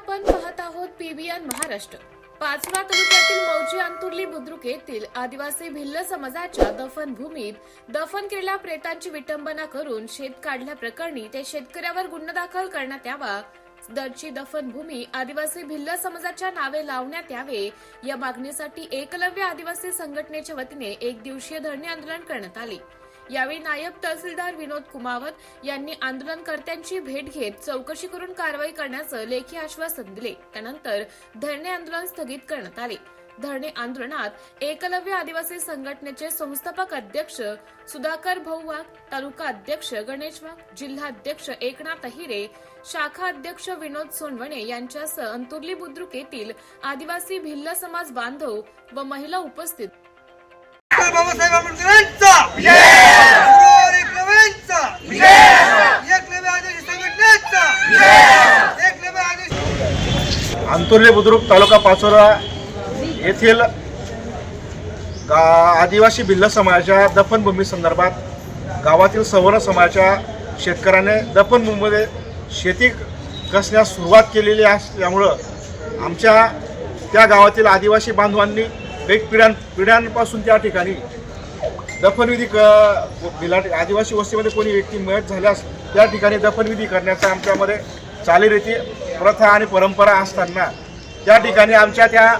आपण पाहत आहोत पीबीएन महाराष्ट्र. पाचवा तालुक्यातील मौजी अंतुर्ली बुद्रुक येथील आदिवासी भिल्ल समाजाच्या दफन भूमीत दफन केलेल्या प्रेतांची विटंबना करून शेत काढल्याप्रकरणी त्या शेतकऱ्यावर गुन्हा दाखल करण्यात यावा. दरची दफनभूमी आदिवासी भिल्ल समाजाच्या नावे लावण्यात यावे. या मागणीसाठी एकलव्य आदिवासी संघटनेच्या वतीने एक दिवसीय धरणे आंदोलन करण्यात आले. यावेळी नायब तहसीलदार विनोद कुमावत यांनी आंदोलनकर्त्यांची भेट घेत चौकशी करून कारवाई करण्याचं लेखी आश्वासन दिले. त्यानंतर धरणे आंदोलन स्थगित करण्यात आले. धरणे आंदोलनात एकलव्य आदिवासी संघटनेचे संस्थापक अध्यक्ष सुधाकर भाऊ वाघ तालुका अध्यक्ष गणेश वाघ जिल्हा अध्यक्ष एकनाथ अहिरे शाखा अध्यक्ष विनोद सोनवणे यांच्यासह अंतुर्ली बुद्रुक येथील आदिवासी भिल्ल समाज बांधव व महिला उपस्थित डॉक्टर बाबासाहेब आंबेडकरांचा गुरुवार एकलव्यांचा एकलव्य आदिवासी संघटनेचा एकलव्य आदिवासी अंतुर्ले बुद्रुक तालुका पाचोरा येथील गा आदिवासी भिल्ल समाजाच्या दफनभूमी संदर्भात गावातील सवर्ण समाजाच्या शेतकऱ्याने दफनभूमीमध्ये शेती कसण्यास सुरुवात केलेली असल्यामुळं आमच्या त्या गावातील आदिवासी बांधवांनी एक पिढ्यां पिढ्यांपासून त्या ठिकाणी दफनविधी क बिलाट आदिवासी वस्तीमध्ये कोणी व्यक्ती मयत झाल्यास त्या ठिकाणी दफनविधी करण्याचा आमच्यामध्ये चालीरीती प्रथा आणि परंपरा असताना त्या ठिकाणी आमच्या त्या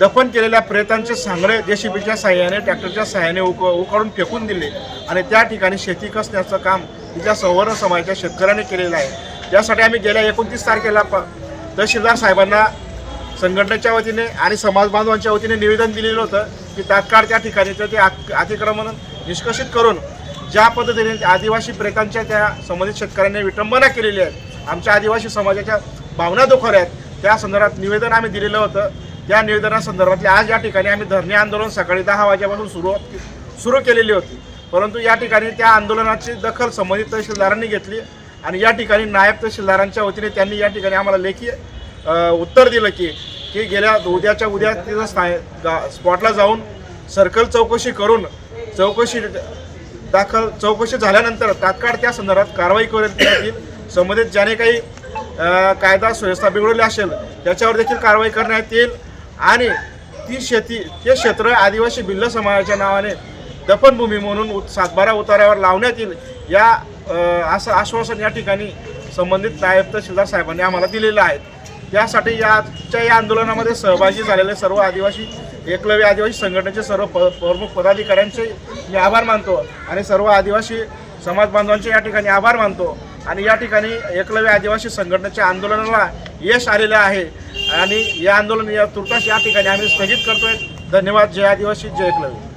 दफन केलेल्या प्रेतांचे सांगळे जेसीबीच्या साह्याने ट्रॅक्टरच्या साह्याने उक उकाडून फेकून दिले. आणि त्या ठिकाणी शेती कसण्याचं काम तिच्या सवर्ण समाजाच्या शेतकऱ्याने केलेलं आहे. त्यासाठी आम्ही गेल्या एकोणतीस तारखेला प तहसीलदार साहेबांना संघटनेच्या वतीने आणि समाज बांधवांच्या वतीने निवेदन दिलेलं होतं की तात्काळ त्या ठिकाणी ते अतिक्रमण निष्कर्षित करून ज्या पद्धतीने आदिवासी प्रेतांच्या त्या संबंधित शेतकऱ्यांनी विटंबना केलेली आहे आमच्या आदिवासी समाजाच्या भावना दुखवल्या आहेत त्या संदर्भात निवेदन आम्ही दिलेलं होतं. त्या निवेदनासंदर्भातले आज या ठिकाणी आम्ही धरणे आंदोलन सकाळी दहा वाजेपासून सुरुवात सुरू केलेली होती. परंतु या ठिकाणी त्या आंदोलनाची दखल संबंधित तहसीलदारांनी घेतली आणि या ठिकाणी नायब तहसीलदारांच्या वतीने त्यांनी या ठिकाणी आम्हाला लेखी उत्तर दिलं की की गेल्या उद्याच्या उद्या तिथं स्थाय गा स्पॉटला जाऊन सर्कल चौकशी करून चौकशी दाखल चौकशी झाल्यानंतर तात्काळ त्या संदर्भात कारवाई करण्यात येईल. संबंधित ज्याने काही कायदा सुव्यवस्था बिघडवली असेल त्याच्यावर देखील कारवाई करण्यात येईल. आणि ती शेती ते क्षेत्र आदिवासी भिल्ल समाजाच्या नावाने दफनभूमी म्हणून उत- सातबारा उतारावर लावण्यात येईल. या असं आश्वासन या ठिकाणी संबंधित नायब तहसीलदार साहेबांनी आम्हाला दिलेलं आहे. त्यासाठी याच्या या आंदोलनामध्ये सहभागी झालेले सर्व आदिवासी एकलव्य आदिवासी संघटनेचे सर्व प प्रमुख पदाधिकाऱ्यांचे मी आभार मानतो. आणि सर्व आदिवासी समाज बांधवांचे या ठिकाणी आभार मानतो. आणि या ठिकाणी एकलव्य आदिवासी संघटनेच्या आंदोलनाला यश आलेलं आहे. आणि या आंदोलन या तुर्तास या ठिकाणी आम्ही स्थगित करतोय. धन्यवाद. जय आदिवासी जय एकलव्य.